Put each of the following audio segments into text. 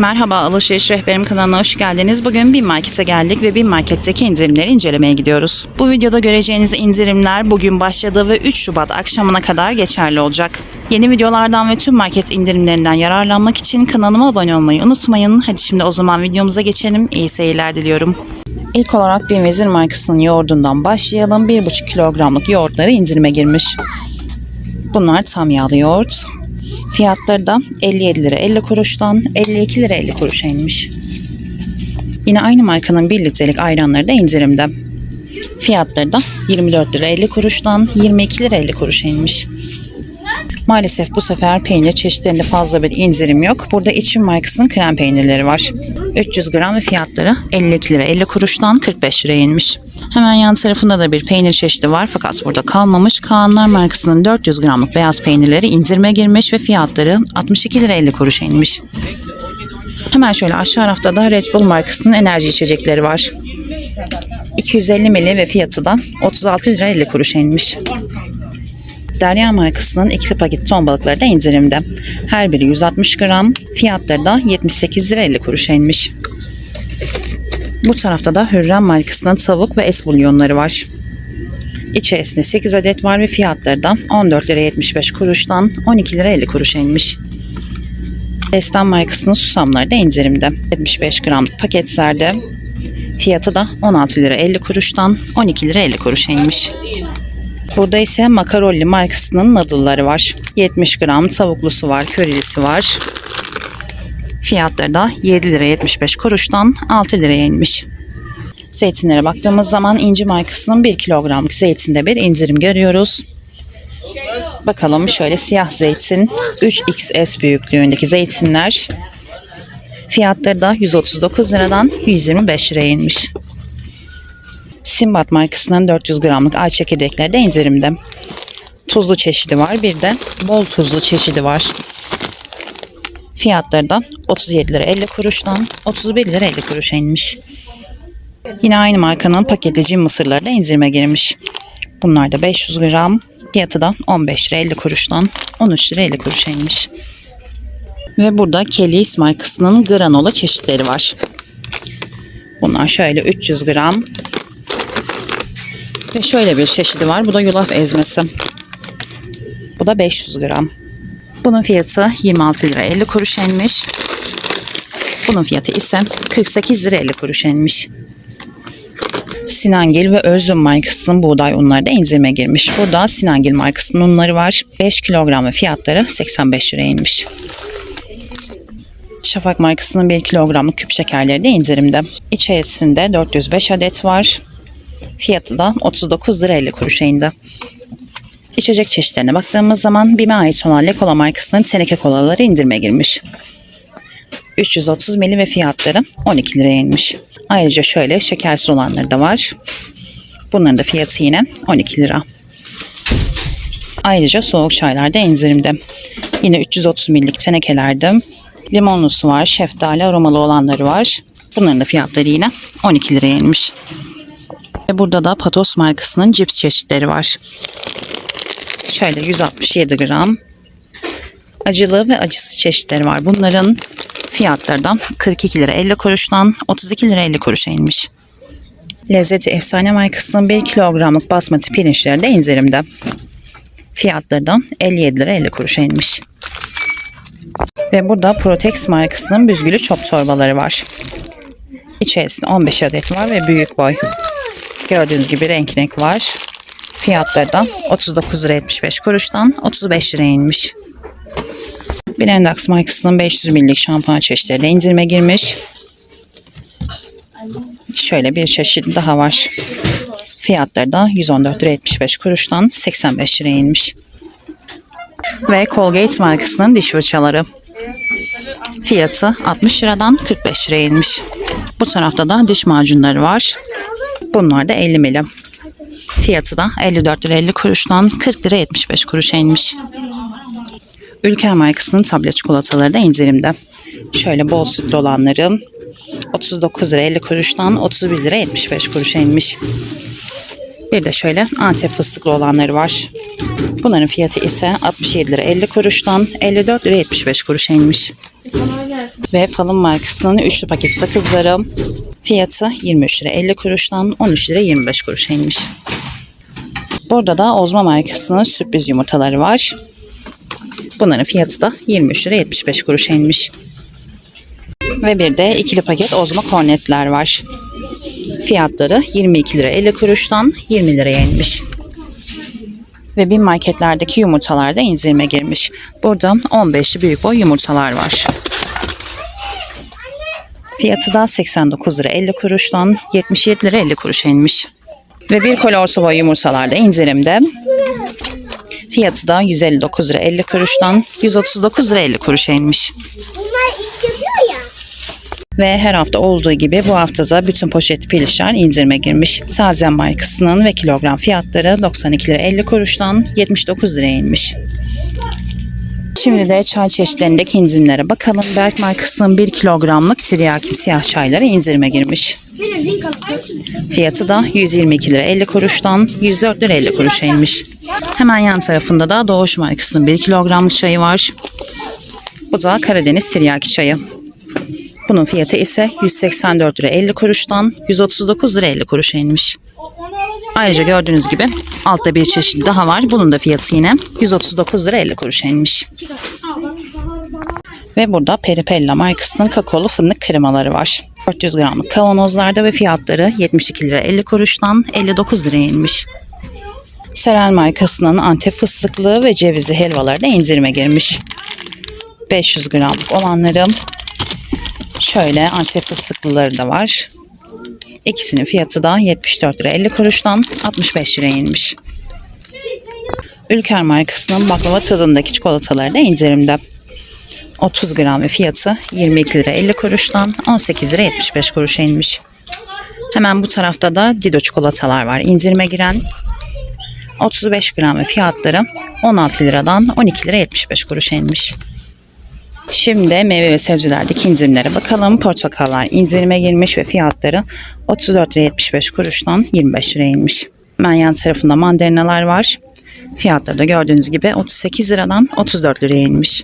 Merhaba Alışveriş Rehberim kanalına hoş geldiniz. Bugün bir markete geldik ve bir marketteki indirimleri incelemeye gidiyoruz. Bu videoda göreceğiniz indirimler bugün başladı ve 3 Şubat akşamına kadar geçerli olacak. Yeni videolardan ve tüm market indirimlerinden yararlanmak için kanalıma abone olmayı unutmayın. Hadi şimdi o zaman videomuza geçelim. İyi seyirler diliyorum. İlk olarak bir vezir markasının yoğurdundan başlayalım. 1,5 kilogramlık yoğurtları indirime girmiş. Bunlar tam yağlı yoğurt. Fiyatları da 57 lira 50 kuruştan 52 lira 50 kuruşa inmiş. Yine aynı markanın 1 litrelik ayranları da indirimde. Fiyatları da 24 lira 50 kuruştan 22 lira 50 kuruşa inmiş. Maalesef bu sefer peynir çeşitlerinde fazla bir indirim yok. Burada İçin markasının krem peynirleri var. 300 gram ve fiyatları 52 lira 50 kuruştan 45 liraya inmiş. Hemen yan tarafında da bir peynir çeşidi var fakat burada kalmamış. Kaanlar markasının 400 gramlık beyaz peynirleri indirime girmiş ve fiyatları 62 lira 50 kuruşa inmiş. Hemen şöyle aşağı rafta da Red Bull markasının enerji içecekleri var. 250 ml ve fiyatı da 36 lira 50 kuruşa inmiş. Derya markasının ikili paket ton balıkları da indirimde. Her biri 160 gram, fiyatları da 78 lira 50 kuruşa inmiş. Bu tarafta da Hürrem markasının tavuk ve et bulyonları var. İçerisinde 8 adet var ve fiyatları da 14 lira 75 kuruştan 12 lira 50 kuruşa inmiş. Destan markasının susamları da indirimde. 75 gramlık paketlerde fiyatı da 16 lira 50 kuruştan 12 lira 50 kuruşa inmiş. Burada ise Makarolli markasının noodle'ları var. 70 gram tavuklusu var, körilisi var. Fiyatları da 7 lira 75 kuruştan 6 liraya inmiş. Zeytinlere baktığımız zaman İnci markasının 1 kilogramlık zeytinde bir indirim görüyoruz. Bakalım şöyle siyah zeytin 3XS büyüklüğündeki zeytinler fiyatları da 139 liradan 125 liraya inmiş. Simbat markasının 400 gramlık ay çekirdekleri de indirimde. Tuzlu çeşidi var. Bir de bol tuzlu çeşidi var. Fiyatları da 37 lira 50 kuruştan 31 lira 50 kuruşa inmiş. Yine aynı markanın paketli mısırları da indirime girmiş. Bunlar da 500 gram. Fiyatı da 15 lira 50 kuruştan 13 lira 50 kuruşa inmiş. Ve burada Kelly's markasının granola çeşitleri var. Bunlar şöyle 300 gram ve şöyle bir çeşidi var. Bu da yulaf ezmesi. Bu da 500 gram. Bunun fiyatı 26 lira 50 kuruş inmiş. Bunun fiyatı ise 48 lira 50 kuruş inmiş. Sinangil ve Özlüm markasının buğday unları da indirime girmiş. Burada Sinangil markasının unları var. 5 kilogram ve fiyatları 85 liraya inmiş. Şafak markasının 1 kilogramlık küp şekerleri de indirimde. İçerisinde 405 adet var. Fiyatı da 39 lira 50 kuruşa indi. İçecek çeşitlerine baktığımız zaman BİM'e ait olan Le Cola markasının teneke kolaları indirime girmiş. 330 ml ve fiyatları 12 liraya inmiş. Ayrıca şöyle şekersiz olanları da var. Bunların da fiyatı yine 12 lira. Ayrıca soğuk çaylar da indirimde. Yine 330 ml'lik tenekelerde limonlusu var, şeftali aromalı olanları var. Bunların da fiyatları yine 12 liraya inmiş. Burada da Patos markasının cips çeşitleri var. Şöyle 167 gram. Acılı ve acısız çeşitleri var. Bunların fiyatlardan 42 lira 50 kuruştan 32 lira 50 kuruşa inmiş. Lezzeti Efsane markasının 1 kilogramlık basmati pirinçleri de indirimde. Fiyatları da 57 lira 50 kuruşa inmiş. Ve burada Protex markasının büzgülü çöp torbaları var. İçerisinde 15 adet var ve büyük boy. Gördüğünüz gibi renk renk var. Fiyatları da 39 lira 75 kuruştan 35 liraya inmiş. Blendax markasının 500 ml'lik şampuan çeşitleri de indirime girmiş. Şöyle bir çeşit daha var. Fiyatları da 114 lira 75 kuruştan 85 liraya inmiş. Ve Colgate markasının diş fırçaları. Fiyatı 60 liradan 45 liraya inmiş. Bu tarafta da diş macunları var. Bunlar da 50 milim. Fiyatı da 54 lira 50 kuruştan 40 lira 75 kuruşa inmiş. Ülker markasının tablet çikolataları da indirimde. Şöyle bol sütlü olanları 39 lira 50 kuruştan 31 lira 75 kuruşa inmiş. Bir de şöyle Antep fıstıklı olanları var. Bunların fiyatı ise 67 lira 50 kuruştan 54 lira 75 kuruşa inmiş. Ve Falın markasının üçlü paket sakızları fiyatı 23 lira 50 kuruştan 13 lira 25 kuruşa inmiş. Burada da Ozma markasının sürpriz yumurtaları var. Bunların fiyatı da 23 lira 75 kuruşa inmiş. Ve bir de ikili paket Ozma kornetler var. Fiyatları 22 lira 50 kuruştan 20 liraya inmiş. Ve bir marketlerdeki yumurtalar da indirime girmiş. Burada 15'li büyük boy yumurtalar var. Fiyatı da 89 lira 50 kuruştan 77 lira 50 kuruşa inmiş. Ve bir koli orta boy yumurtalar da indirimde. Fiyatı da 159 lira 50 kuruştan 139 lira 50 kuruşa inmiş. Bunlar iş yapıyor ya. Ve her hafta olduğu gibi bu hafta da bütün poşet pilişler indirime girmiş. Sazen markasının ve kilogram fiyatları 92 lira 50 kuruştan 79 liraya inmiş. Şimdi de çay çeşitlerindeki indirimlere bakalım. Berk markasının 1 kilogramlık tiryaki siyah çayları indirime girmiş. Fiyatı da 122 lira 50 kuruştan 104 lira 50 kuruşa inmiş. Hemen yan tarafında da Doğuş markasının 1 kilogramlık çayı var. Bu da Karadeniz tiryaki çayı. Bunun fiyatı ise 184 lira 50 kuruştan 139 lira 50 kuruşa inmiş. Ayrıca gördüğünüz gibi altta bir çeşit daha var. Bunun da fiyatı yine 139 lira 50 kuruşa inmiş. Ve burada Peripella markasının kakaolu fındık kremaları var. 400 gramlık kavanozlarda ve fiyatları 72 lira 50 kuruştan 59 liraya inmiş. Serel markasının antep fıstıklı ve cevizli helvaları da indirime girmiş. 500 gramlık olanları şöyle antep fıstıklıları da var. İkisinin fiyatı da 74 lira 50 kuruştan 65 liraya inmiş. Ülker markasının baklava tadındaki çikolataları da indirimde. 30 gram ve fiyatı 22 lira 50 kuruştan 18 lira 75 kuruşa inmiş. Hemen bu tarafta da Dido çikolatalar var. İndirime giren 35 gram ve fiyatları 16 liradan 12 lira 75 kuruşa inmiş. Şimdi meyve ve sebzelerdeki indirimlere bakalım. Portakallar indirime girmiş ve fiyatları 34 lira 75 kuruştan 25 liraya inmiş. Hemen yan tarafında mandalinalar var. Fiyatları da gördüğünüz gibi 38 liradan 34 liraya inmiş.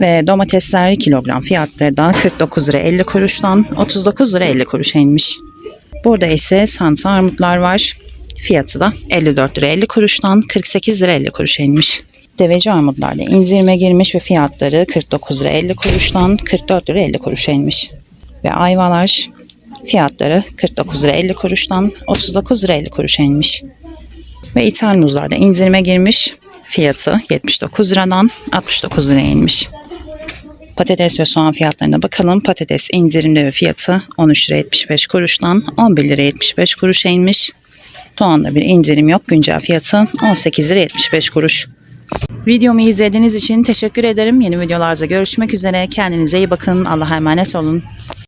Ve domatesler kilogram fiyatları da 49 lira 50 kuruştan 39 lira 50 kuruşa inmiş. Burada ise sansa armutlar var. Fiyatı da 54 lira 50 kuruştan 48 lira 50 kuruşa inmiş. Deveci armutlar da indirime girmiş ve fiyatları 49 lira 50 kuruştan 44 lira 50 kuruşa inmiş. Ve ayvalar fiyatları 49 lira 50 kuruştan 39 lira 50 kuruşa inmiş. Ve ithal muzlar da indirime girmiş. Fiyatı 79 liradan 69 liraya inmiş. Patates ve soğan fiyatlarına bakalım. Patates indirimde ve fiyatı 13 lira 75 kuruştan 11 lira 75 kuruşa inmiş. Soğanda bir indirim yok. Güncel fiyatı 18 lira 75 kuruş. Videomu izlediğiniz için teşekkür ederim. Yeni videolarda görüşmek üzere. Kendinize iyi bakın. Allah'a emanet olun.